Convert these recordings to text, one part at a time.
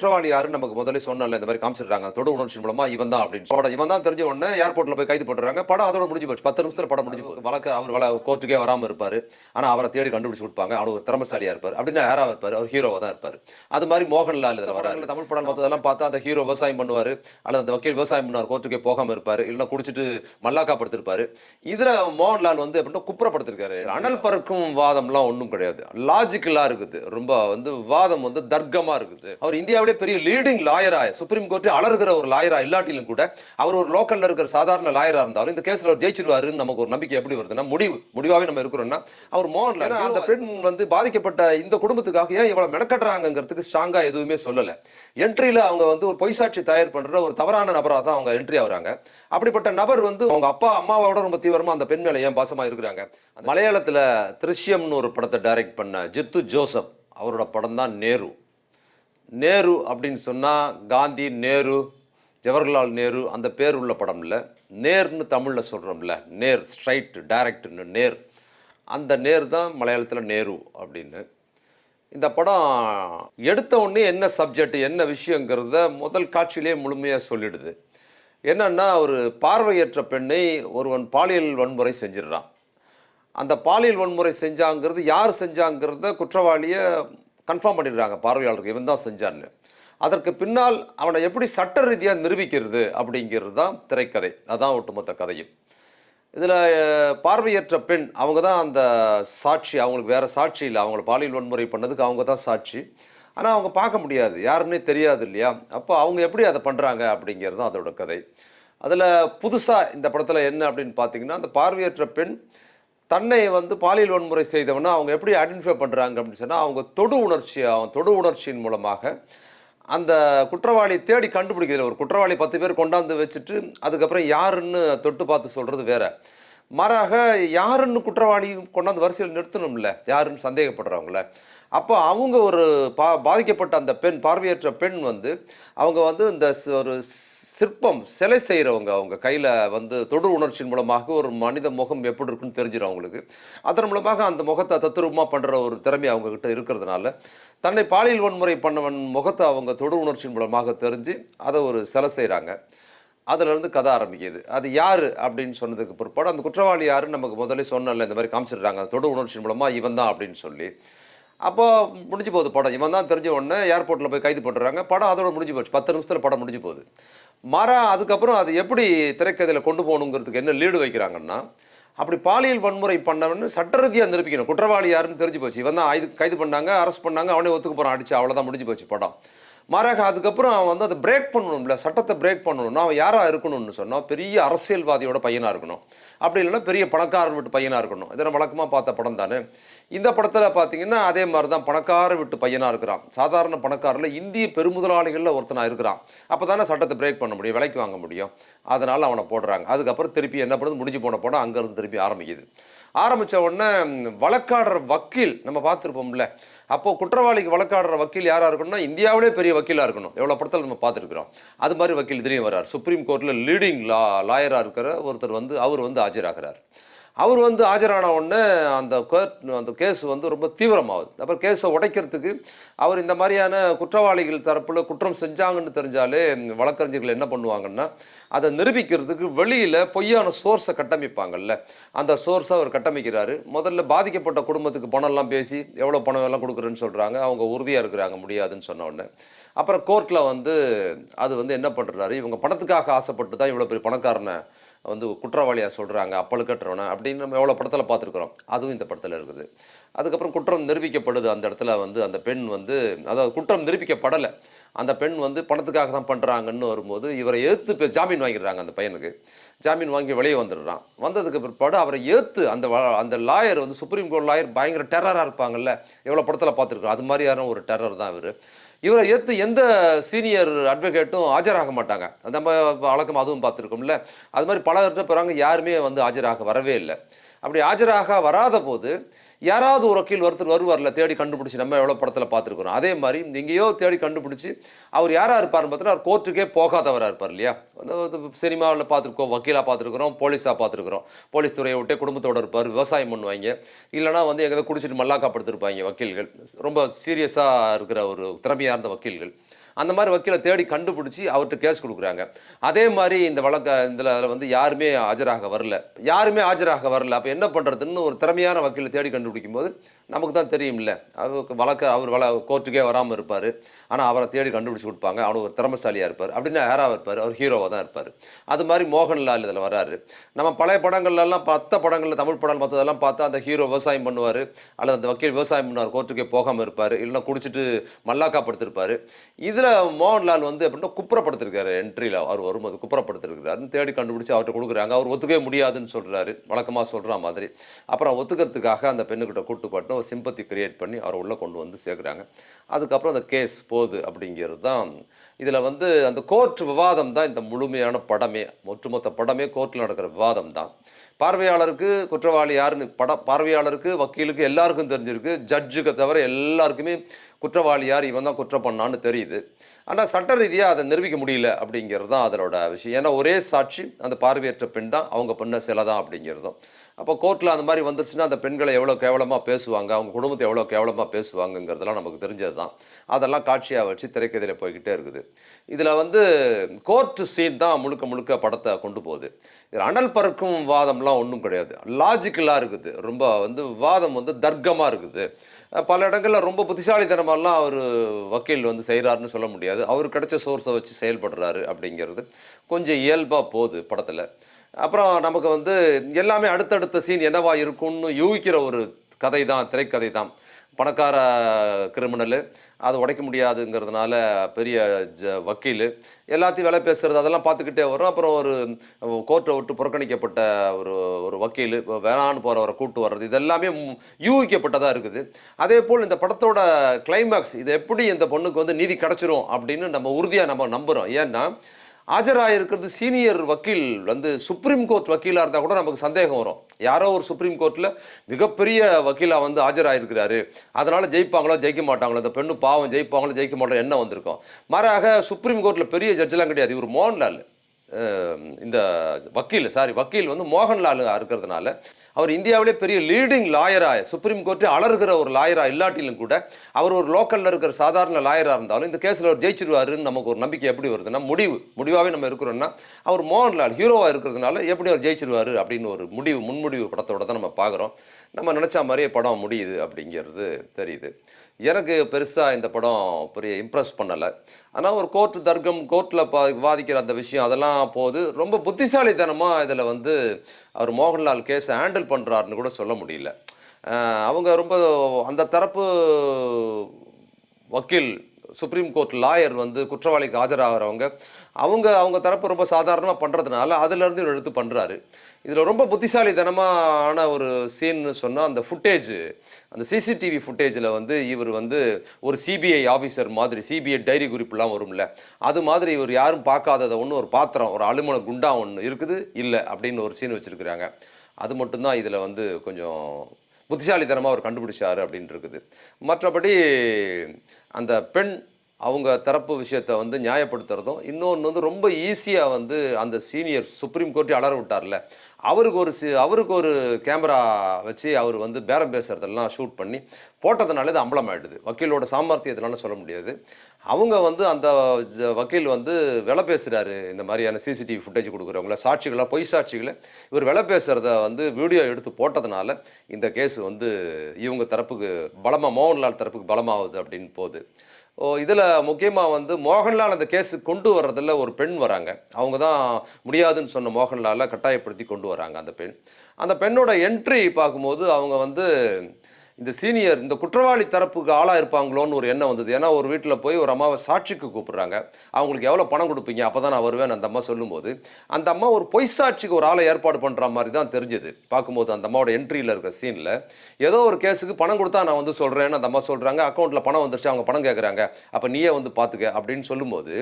குற்றவாளி யாருன்னு நமக்கு முதல்ல சொன்னல இந்த மாதிரி காமிச்சிடுறாங்க தொடு உணர்ச்சி மூலமா இவன் தான் அப்படின்னு. படம் இவன் தான் தெரிஞ்ச உடனே ஏர்போர்ட்ல போய் கைது போட்டுறாங்க. படம் அதோட முடிஞ்சு போச்சு. பத்து நிமிஷத்துல படம் முடிஞ்சு வழக்கு அவர் வள கோர்ட்டுக்கே வராம இருப்பாரு. ஆனா அவரை தேடி கண்டுபிடிச்சு கொடுப்பாங்க. அவர் திறமசாலியா இருப்பார். அப்படின்னா யாரா இருப்பாரு? அவர் ஹீரோவா தான் இருப்பாரு. அது மாதிரி மோகன்லால் இதுல வராரு. தமிழ் படம் மொத்ததெல்லாம் பார்த்தா அந்த ஹீரோ விவசாயம் பண்ணுவாரு. அல்லது அந்த வக்கீல் விவசாயம் பண்ணுவார். கோர்ட்டுக்கே போகாம இருப்பாரு. இல்லைன்னா குடிச்சிட்டு மல்லாக்கா படுத்திருப்பாரு. இதுல மோகன்லால் வந்து எப்படின்னா குப்புறப்படுத்திருக்காரு. அனல் பறக்கும் வாதம்லாம் ஒன்றும் கிடையாது. லாஜிக்கலா இருக்குது. ரொம்ப வந்து வாதம் வந்து தர்க்கமா இருக்குது. அவர் இந்தியாவிலே பெரிய லீடிங் லாயரா சுப்ரீம் கோர்ட்டு அலறுகிற ஒரு லாயரா இல்லாட்டிலும் கூட அவர் ஒரு லோக்கல்ல இருக்கிற சாதாரண லாயரா இருந்தாலும் இந்த கேஸ்ல அவர் ஜெயிச்சிருவாருன்னு நமக்கு ஒரு நம்பிக்கை எப்படி வருதுன்னா முடிவு. முடிவாவே நம்ம இருக்கிறோம்னா அவர் மோகன்லால் அந்த பெண் வந்து பாதிக்கப்பட்ட இந்த குடும்பத்துக்காக ஏன் இவ்வளவு மெனக்கட்டுறாங்கிறதுக்கு ஸ்ட்ராங்கா எதுவுமே சொல்லல. என்ட்ரியில அவங்க வந்து ஒரு பொய்சாட்சி தயார் பண்ற ஒரு தவறான நபரா தான் அவங்க என்ட்ரி ஆகுறாங்க அப்படிப்பட்ட நபர் வந்து அவங்க அப்பா அம்மாவோட ரொம்ப தீவிரமா அந்த பெண் மேல ஏன் பாசமா இருக்கிறாங்க? மலையாளத்துல திருஷ்யம்னு ஒரு படத்தை டைரக்ட் பண்ண ஜித்து ஜோசப் அவரோட படம் தான் நேரு. நேரு அப்படின்னு சொன்னால் காந்தி நேரு ஜவஹர்லால் நேரு அந்த பேர் உள்ள படம் இல்லை நேர்னு தமிழில் சொல்கிறோம்ல நேர் ஸ்ட்ரைட் டைரக்ட்னு நேர். அந்த நேர் தான் மலையாளத்தில் நேரு அப்படின்னு. இந்த படம் எடுத்த உடனே என்ன சப்ஜெக்ட் என்ன விஷயங்கிறத முதல் காட்சியிலே முழுமையாக சொல்லிடுது. என்னன்னா ஒரு பார்வையற்ற பெண்ணை ஒருவன் பாலியல் வன்முறை செஞ்சிடுறான். அந்த பாலியல் வன்முறை செஞ்சாங்கிறது யார் செஞ்சாங்கிறத குற்றவாளியை கன்ஃபார்ம் பண்ணிடுறாங்க பார்வையாளருக்கு இவன் தான் செஞ்சான்னு. அதற்கு பின்னால் அவனை எப்படி சட்ட ரீதியாக நிரூபிக்கிறது அப்படிங்கிறது தான் திரைக்கதை. அதான் ஒட்டுமொத்த கதையும். இதில் பார்வையற்ற பெண் அவங்க தான் அந்த சாட்சி அவங்களுக்கு வேறு சாட்சி இல்லை. அவங்கள பாலியல் வன்முறை பண்ணதுக்கு அவங்க தான் சாட்சி. ஆனால் அவங்க பார்க்க முடியாது. யாருன்னே தெரியாது இல்லையா? அப்போ அவங்க எப்படி அதை பண்ணுறாங்க அப்படிங்கிறது தான் அதோட கதை. அதில் புதுசாக இந்த படத்தில் என்ன அப்படின்னு பார்த்தீங்கன்னா அந்த பார்வையற்ற பெண் தன்னை வந்து பாலியல் வன்முறை செய்தவனை அவங்க எப்படி ஐடென்டிஃபை பண்ணுறாங்க அப்படின்னு சொன்னால் அவங்க தொடு உணர்ச்சி அவன் தொடு உணர்ச்சியின் மூலமாக அந்த குற்றவாளி தேடி கண்டுபிடிக்கிறதுல ஒரு குற்றவாளி பத்து பேர் கொண்டாந்து வச்சுட்டு அதுக்கப்புறம் யாருன்னு தொட்டு பார்த்து சொல்கிறது வேற. மாறாக யாருன்னு குற்றவாளி கொண்டாந்து வரிசையில் நிறுத்தணும்ல? யாருன்னு சந்தேகப்படுறவங்கள. அப்போ அவங்க ஒரு பா பாதிக்கப்பட்ட அந்த பெண் பார்வையற்ற பெண் வந்து அவங்க வந்து இந்த ஸ்- ஒரு சிற்பம் சிலை செய்கிறவங்க அவங்க கையில் வந்து தொடு உணர்ச்சியின் மூலமாக ஒரு மனித முகம் எப்படி இருக்குன்னு தெரிஞ்சிடும் அவங்களுக்கு. அதன் மூலமாக அந்த முகத்தை தத்துரூபமாக பண்ணுற ஒரு திறமை அவங்க கிட்ட இருக்கிறதுனால தன்னை பாலியல் வன்முறை பண்ணவன் முகத்தை அவங்க தொடு உணர்ச்சியின் மூலமாக தெரிஞ்சு அதை ஒரு சிலை செய்கிறாங்க அதுலேருந்து கதை ஆரம்பிக்குது. அது யார் அப்படின்னு சொன்னதுக்கு பிற்பாடு அந்த குற்றவாளி யாருன்னு நமக்கு முதல்ல சொன்னல இந்த மாதிரி காமிச்சிடுறாங்க. அந்த தொடு உணர்ச்சியின் மூலமாக இவன் தான் அப்படின்னு சொல்லி அப்போது முடிஞ்சு போகுது படம். இவன் தான் தெரிஞ்ச உடனே ஏர்போர்ட்டில் போய் கைது போட்டுறாங்க. படம் அதோட முடிஞ்சு போச்சு. பத்து நிமிஷத்தில் படம் முடிஞ்சு போகுது. மாறா அதுக்கப்புறம் அது எப்படி திரைக்கதையில் கொண்டு போகணுங்கிறதுக்கு என்ன லீடு வைக்கிறாங்கன்னா அப்படி பாலியல் வன்முறை பண்ணவன்னு சட்ட ரீதியாக நிரூபிக்கணும். குற்றவாளி யாருன்னு தெரிஞ்சு போச்சு. இவன் தான் கைது பண்ணாங்க அரெஸ்ட் பண்ணாங்க அவனே ஒத்துக்கு போகிறான் அடிச்சு அவ்வளோதான் முடிஞ்சு போச்சு படம். மாறாக அதுக்கப்புறம் அவன் வந்து அதை பிரேக் பண்ணணும்ல சட்டத்தை பிரேக் பண்ணணும்னா அவன் யாராக இருக்கணும்னு சொன்னால் பெரிய அரசியல்வாதியோட பையனாக இருக்கணும். அப்படி இல்லைன்னா பெரிய பணக்காரர் வீட்டு பையனாக இருக்கணும். இதெல்லாம் வழக்கமாக பார்த்த படம் தானே. இந்த படத்தில் பார்த்தீங்கன்னா அதே மாதிரி தான் பணக்கார வீட்டு பையனாக இருக்கிறான். சாதாரண பணக்காரில் இந்திய பெருமுதலாளிகளில் ஒருத்தனாக இருக்கிறான். அப்போ தானே சட்டத்தை பிரேக் பண்ண முடியும் விலைக்கு வாங்க முடியும். அதனால் அவனை போடுறாங்க. அதுக்கப்புறம் திருப்பி என்ன பண்ணுது? முடிஞ்சு போன படம் அங்கேருந்து திருப்பி ஆரம்பிக்குது. ஆரம்பித்த உடனே வழக்காடுற வக்கீல் நம்ம பார்த்துருப்போம்ல. அப்போ குற்றவாளிக்கு வழக்காடுற வக்கீல் யாரா இருக்கணும்னா இந்தியாவிலே பெரிய வக்கீலாக இருக்கணும். எவ்வளவு படத்தில் நம்ம பார்த்துருக்குறோம். அது மாதிரி வக்கீல் இதுலேயும் வர்றார். சுப்ரீம் கோர்ட்டில் லீடிங் லா லாயராக இருக்கிற ஒருத்தர் வந்து அவர் வந்து ஆஜராகிறார். அவர் வந்து ஆஜரான உடனே அந்த கோர்ட் அந்த கேஸ் வந்து ரொம்ப தீவிரமாகுது. அப்புறம் கேஸை உடைக்கிறதுக்கு அவர் இந்த மாதிரியான குற்றவாளிகள் தரப்பில் குற்றம் செஞ்சாங்கன்னு தெரிஞ்சாலே வழக்கறிஞர்கள் என்ன பண்ணுவாங்கன்னா அதை நிரூபிக்கிறதுக்கு வெளியில் பொய்யான சோர்ஸை கட்டமைப்பாங்கல்ல. அந்த சோர்ஸை அவர் கட்டமைக்கிறாரு. முதல்ல பாதிக்கப்பட்ட குடும்பத்துக்கு பணம்லாம் பேசி எவ்வளோ பணம் எல்லாம் கொடுக்குறேன்னு சொல்கிறாங்க அவங்க உறுதியாக இருக்கிறாங்க முடியாதுன்னு சொன்ன உடனே. அப்புறம் கோர்ட்டில் வந்து அது வந்து என்ன பண்ணுறாரு இவங்க பணத்துக்காக ஆசைப்பட்டு தான் இவ்வளோ பெரிய பணக்காரனை வந்து குற்றவாளியாக சொல்கிறாங்க அப்பழுக்கற்றவனை அப்படின்னு நம்ம எவ்வளோ படத்தில் பார்த்துருக்குறோம். அதுவும் இந்த படத்தில் இருக்குது. அதுக்கப்புறம் குற்றம் நிரூபிக்கப்படுது அந்த இடத்துல வந்து அந்த பெண் வந்து அதாவது குற்றம் நிரூபிக்கப்படலை. அந்த பெண் வந்து பணத்துக்காக தான் பண்ணுறாங்கன்னு வரும்போது இவரை ஏற்று ஜாமீன் வாங்கிடுறாங்க அந்த பையனுக்கு. ஜாமீன் வாங்கி வெளியே வந்துடுறான். வந்ததுக்கு பிற்பாடு அவரை ஏற்று அந்த அந்த லாயர் வந்து சுப்ரீம் கோர்ட் லாயர் பயங்கர டெரராக இருப்பாங்கல்ல. எவ்வளோ படத்தில் பார்த்துருக்கோம் அது மாதிரியான ஒரு டெரர் தான் இவர். இவரை ஏற்று எந்த சீனியர் அட்வொகேட்டும் ஆஜராக மாட்டாங்க. அந்த நம்ம வழக்கம் அதுவும் பார்த்துருக்கோம்ல. அது மாதிரி பல இடத்துல போகிறாங்க யாருமே வந்து ஆஜராக வரவே இல்லை. அப்படி ஆஜராக வராத போது யாராவது ஒரு வக்கீல் ஒருத்தர் வருவார்ல தேடி கண்டுபிடிச்சி நம்ம எவ்வளோ படத்தில் பார்த்துருக்குறோம். அதே மாதிரி எங்கேயோ தேடி கண்டுபிடிச்சி அவர் யாராக இருப்பார்னு பார்த்தா அவர் கோர்ட்டுக்கே போகாதவராக இருப்பார் இல்லையா? சினிமாவில் பார்த்துருக்கோம் வக்கீலாக பார்த்துருக்குறோம் போலீஸாக பார்த்துருக்குறோம். போலீஸ் துறையை விட்டே குடும்பத்தோட இருப்பார் விவசாயம் பண்ணுவாங்க. இல்லைனா வந்து எங்கேயாவது குடிச்சிட்டு மல்லாக்கா படுத்திருப்பாங்க வக்கீல்கள். ரொம்ப சீரியஸாக இருக்கிற ஒரு திறமையாக இருந்த வக்கீல்கள். அந்த மாதிரி வக்கீலை தேடி கண்டுபிடிச்சி அவர்கிட்ட கேஸ் கொடுக்குறாங்க. அதே மாதிரி இந்த வழக்க இதில் வந்து யாருமே ஆஜராக வரல. யாருமே ஆஜராக வரல. அப்போ என்ன பண்ணுறதுன்னு ஒரு திறமையான வக்கீலை தேடி கண்டுபிடிக்கும் போது நமக்கு தான் தெரியும்ல. அவருக்கு வழக்க அவர் வள கோர்ட்டுக்கே வராமல் இருப்பார். ஆனால் அவரை தேடி கண்டுபிடிச்சி கொடுப்பாங்க. அவர் ஒரு திறமசாலியாக இருப்பார். அப்படின்னு யாராக இருப்பார்? அவர் ஹீரோவாக தான் இருப்பார். அது மாதிரி மோகன்லால் இதில் வராரு. நம்ம பழைய படங்கள்லாம் மற்ற படங்களில் தமிழ் படம் பார்த்ததெல்லாம் பார்த்தா அந்த ஹீரோ விவசாயம் பண்ணுவார். அல்லது அந்த வக்கீல் விவசாயம் பண்ணுவார். கோர்ட்டுக்கே போகாமல் இருப்பார். இல்லைன்னா குடிச்சிட்டு மல்லாக்கா படுத்திருப்பார். இது இதில் மோகன்லால் வந்து அப்படின்னா குப்புறப்படுத்திருக்காரு என்ட்ரியில் அவர் வரும்போது குப்புறப்படுத்திருக்கிறாருன்னு தேடி கண்டுபிடிச்சி அவர்கிட்ட கொடுக்குறாங்க. அவர் ஒத்துக்கவே முடியாதுன்னு சொல்கிறாரு வழக்கமாக சொல்கிற மாதிரி. அப்புறம் ஒத்துக்கிறதுக்காக அந்த பெண்ணுக்கிட்ட கூட்டு பாட்டு ஒரு சிம்பத்தி கிரியேட் பண்ணி அவரை உள்ளே கொண்டு வந்து சேர்க்குறாங்க. அதுக்கப்புறம் அந்த கேஸ் போகுது அப்படிங்கிறது தான் இதில் வந்து அந்த கோர்ட் விவாதம் தான் இந்த முழுமையான படமே. ஒட்டுமொத்த படமே கோர்ட்டில் நடக்கிற விவாதம் தான். பார்வையாளருக்கு குற்றவாளி யாருன்னு பட பார்வையாளருக்கு வக்கீலுக்கு எல்லாருக்கும் தெரிஞ்சிருக்கு. ஜட்ஜுக்கு தவிர எல்லாருக்குமே குற்றவாளி யார் இவன் தான் குற்றம் பண்ணான்னு தெரியுது. ஆனால் சட்ட ரீதியாக அதை நிரூபிக்க முடியல அப்படிங்கிறது தான் அதனோட விஷயம். ஏன்னா ஒரே சாட்சி அந்த பார்வையற்ற பெண் தான் அவங்க பண்ண சிலை தான் அப்படிங்கிறதும். அப்போ கோர்ட்டில் அந்த மாதிரி வந்துருச்சுன்னா அந்த பெண்களை எவ்வளோ கேவலமாக பேசுவாங்க அவங்க குடும்பத்தை எவ்வளோ கேவலமாக பேசுவாங்கங்கிறதெல்லாம் நமக்கு தெரிஞ்சது தான். அதெல்லாம் காட்சியாக வச்சு திரைக்கதையில் போய்கிட்டே இருக்குது. இதில் வந்து கோர்ட்டு சீன் தான் முழுக்க முழுக்க படத்தை கொண்டு போகுது. இதில் அனல் பறக்கும் வாதம்லாம் ஒன்றும் கிடையாது. லாஜிக்கலாக இருக்குது. ரொம்ப வந்து வாதம் வந்து தர்க்கமாக இருக்குது. பல இடங்களில் ரொம்ப புத்திசாலித்தனமாலாம் அவர் வக்கீல் வந்து செய்கிறாருன்னு சொல்ல முடியாது. அவர் கிடைச்ச சோர்ஸை வச்சு செயல்படுறாரு அப்படிங்கிறது கொஞ்சம் இயல்பாக போகுது படத்தில். அப்புறம் நமக்கு வந்து எல்லாமே அடுத்தடுத்த சீன் என்னவா இருக்கும்னு யூகிக்கிற ஒரு கதை தான் திரைக்கதை தான் பணக்கார கிரிமினலு அது உடைக்க முடியாதுங்கிறதுனால பெரிய ஜ வக்கீல் எல்லாத்தையும் வேலை பேசுகிறது அதெல்லாம் பார்த்துக்கிட்டே வரும் அப்புறம் ஒரு கோர்ட்டை விட்டு புறக்கணிக்கப்பட்ட ஒரு ஒரு வக்கீல் வேணான்னு போகிறவரை கூட்டு வர்றது இதெல்லாமே யூகிக்கப்பட்டதாக இருக்குது. அதே போல் இந்த படத்தோட கிளைமேக்ஸ் இது எப்படி இந்த பொண்ணுக்கு வந்து நீதி கிடச்சிரும் அப்படின்னு நம்ம உறுதியாக நம்ம நம்புகிறோம் ஏன்னா ஆஜராயிருக்கிறது சீனியர் வக்கீல் வந்து சுப்ரீம் கோர்ட் வக்கீலாக இருந்தால் கூட நமக்கு சந்தேகம் வரும். யாரோ ஒரு சுப்ரீம் கோர்ட்டில் மிகப்பெரிய வக்கீலாக வந்து ஆஜராகிருக்கிறாரு அதனால் ஜெயிப்பாங்களோ ஜெயிக்க மாட்டாங்களோ இந்த பெண்ணு பாவம் ஜெயிப்பாங்களோ ஜெயிக்க மாட்டோம் என்ன வந்திருக்கும்? மாறாக சுப்ரீம் கோர்ட்டில் பெரிய ஜட்ஜெலாம் கிடையாது. இவர் மோகன்லால். இந்த வக்கீல் சாரி வக்கீல் வந்து மோகன்லால் இருக்கிறதுனால அவர் இந்தியாவிலே பெரிய லீடிங் லாயராக சுப்ரீம் கோர்ட்டு அலறுகிற ஒரு லாயராக இல்லாட்டிலும் கூட அவர் ஒரு லோக்கலில் இருக்கிற சாதாரண லாயராக இருந்தாலும் இந்த கேஸில் அவர் ஜெயிச்சிருவாருன்னு நமக்கு ஒரு நம்பிக்கை எப்படி வருதுன்னா முடிவு. முடிவாகவே நம்ம இருக்கிறோன்னா அவர் மோகன்லால் ஹீரோவாக இருக்கிறதுனால எப்படி அவர் ஜெயிச்சிருவாரு அப்படின்னு ஒரு முடிவு முன்முடிவு படத்தோட தான் நம்ம பார்க்குறோம். நம்ம நினச்சா மாதிரியே படம் முடியுது அப்படிங்கிறது தெரியுது. எனக்கு பெருசாக இந்த படம் பெரிய இம்ப்ரெஸ் பண்ணலை. ஆனால் ஒரு கோர்ட் தர்க்கம் கோர்ட்டில் பா விவாதிக்கிற அந்த விஷயம் அதெல்லாம் போது ரொம்ப புத்திசாலித்தனமாக இதில் வந்து அவர் மோகன்லால் கேஸை ஹேண்டில் பண்ணுறாருன்னு கூட சொல்ல முடியல. அவங்க ரொம்ப அந்த தரப்பு வக்கீல் சுப்ரீம் கோர்ட் லாயர் வந்து குற்றவாளிக்கு ஆஜராகிறவங்க அவங்க அவங்க தரப்பு ரொம்ப சாதாரணமாக பண்ணுறதுனால அதுலேருந்து இவர் எடுத்து பண்ணுறாரு இதில் ரொம்ப புத்திசாலித்தனமான ஒரு சீன்னு சொன்னால் அந்த ஃபுட்டேஜ் அந்த சிசிடிவி ஃபுட்டேஜில் வந்து இவர் வந்து ஒரு சிபிஐ ஆஃபீஸர் மாதிரி சிபிஐ டைரி குறிப்புலாம் வரும்ல அது மாதிரி இவர் யாரும் பார்க்காததை ஒன்று ஒரு பாத்திரம் ஒரு அலுமின குண்டா ஒன்று இருக்குது இல்லை அப்படின்னு ஒரு சீன் வச்சுருக்கிறாங்க. அது மட்டும்தான் இதில் வந்து கொஞ்சம் புத்திசாலித்தனமாக அவர் கண்டுபிடிச்சாரு அப்படின்ட்டு இருக்குது. மற்றபடி அந்த பெண் அவங்க தரப்பு விஷயத்தை வந்து நியாயப்படுத்துறதும் இன்னொன்று வந்து ரொம்ப ஈஸியாக வந்து அந்த சீனியர் சுப்ரீம் கோர்ட்டை அலர விட்டார்ல. அவருக்கு ஒரு சி அவருக்கு ஒரு கேமரா வச்சு அவர் வந்து பேரம் பேசுகிறதெல்லாம் ஷூட் பண்ணி போட்டதுனால இது அம்பலமாயிடுது. வக்கீலோட சாமர்த்தியத்தினால சொல்ல முடியாது. அவங்க வந்து அந்த வக்கீல் வந்து விலை பேசுகிறாரு இந்த மாதிரியான சிசிடிவி ஃபுட்டேஜ் கொடுக்குறவங்கள சாட்சிகளை பொய் சாட்சிகளை இவர் விலை பேசுகிறத வந்து வீடியோ எடுத்து போட்டதுனால இந்த கேஸ் வந்து இவங்க தரப்புக்கு பலமாக மோகன்லால் தரப்புக்கு பலமாகுது அப்படின்னு போகுது. இதில் முக்கியமாக வந்து மோகன்லால் அந்த கேஸு கொண்டு வர்றதில் ஒரு பெண் வராங்க. அவங்க தான் முடியாதுன்னு சொன்ன மோகன்லாலை கட்டாயப்படுத்தி கொண்டு வராங்க அந்த பெண். அந்த பெண்ணோட என்ட்ரி பார்க்கும்போது அவங்க வந்து இந்த சீனியர் இந்த குற்றவாளி தரப்புக்கு ஆளாக இருப்பாங்களோன்னு ஒரு எண்ணம் வந்தது. ஏன்னா ஒரு வீட்டில் போய் ஒரு அம்மாவை சாட்சிக்கு கூப்பிடுறாங்க. அவங்களுக்கு எவ்வளோ பணம் கொடுப்பீங்க? அப்போ தான் நான் வருவேன் அந்த அம்மா சொல்லும்போது. அந்த அம்மா ஒரு பொய் சாட்சிக்கு ஒரு ஆளை ஏற்பாடு பண்ணுற மாதிரி தான் தெரிஞ்சது. பார்க்கும்போது அந்த அம்மாவோட என்ட்ரியில் இருக்கிற சீனில் ஏதோ ஒரு கேஸுக்கு பணம் கொடுத்தா நான் வந்து சொல்கிறேன்னு அந்த அம்மா சொல்கிறாங்க அக்கௌண்ட்டில் பணம் வந்துருச்சு அவங்க பணம் கேட்குறாங்க அப்போ நீயே வந்து பார்த்துக்க அப்படின்னு சொல்லும்போது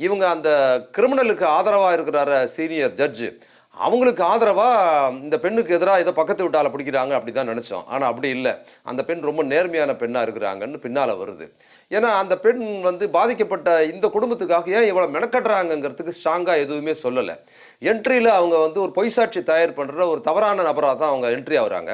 இவங்க அந்த கிரிமினலுக்கு ஆதரவாக இருக்கிறார சீனியர் ஜட்ஜு அவங்களுக்கு ஆதரவாக இந்த பெண்ணுக்கு எதிராக ஏதோ பக்கத்து விட்டால பிடிக்கிறாங்க அப்படி தான் நினச்சோம். ஆனால் அப்படி இல்லை. அந்த பெண் ரொம்ப நேர்மையான பெண்ணாக இருக்கிறாங்கன்னு பின்னால் வருது. ஏன்னா அந்த பெண் வந்து பாதிக்கப்பட்ட இந்த குடும்பத்துக்காக ஏன் இவ்வளோ மெனக்கட்டுறாங்கங்கிறதுக்கு ஸ்ட்ராங்காக எதுவுமே சொல்லலை. என்ட்ரியில் அவங்க வந்து ஒரு பொய்சாட்சி தயார் பண்ணுற ஒரு தவறான நபராக தான் அவங்க என்ட்ரி ஆகுறாங்க.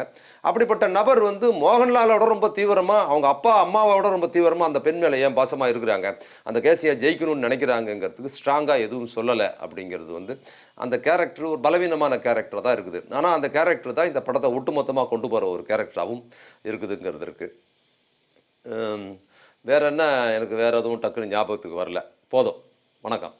அப்படிப்பட்ட நபர் வந்து மோகன்லாலோட ரொம்ப தீவிரமாக அவங்க அப்பா அம்மாவோட ரொம்ப தீவிரமாக அந்த பெண் மேலே ஏன் பாசமாக இருக்கிறாங்க? அந்த கேஸையை ஜெயிக்கணும்னு நினைக்கிறாங்கங்கிறதுக்கு ஸ்ட்ராங்காக எதுவும் சொல்லலை அப்படிங்கிறது வந்து அந்த கேரக்டர் ஒரு பலவீனமான கேரக்டர் தான் இருக்குது. ஆனால் அந்த கேரக்டர் தான் இந்த படத்தை ஒட்டுமொத்தமாக கொண்டு போகிற ஒரு கேரக்டராகவும் இருக்குதுங்கிறது இருக்குது வேற என்ன? எனக்கு வேறு எதுவும் டக்குன்னு ஞாபகத்துக்கு வரல. போதும். வணக்கம்.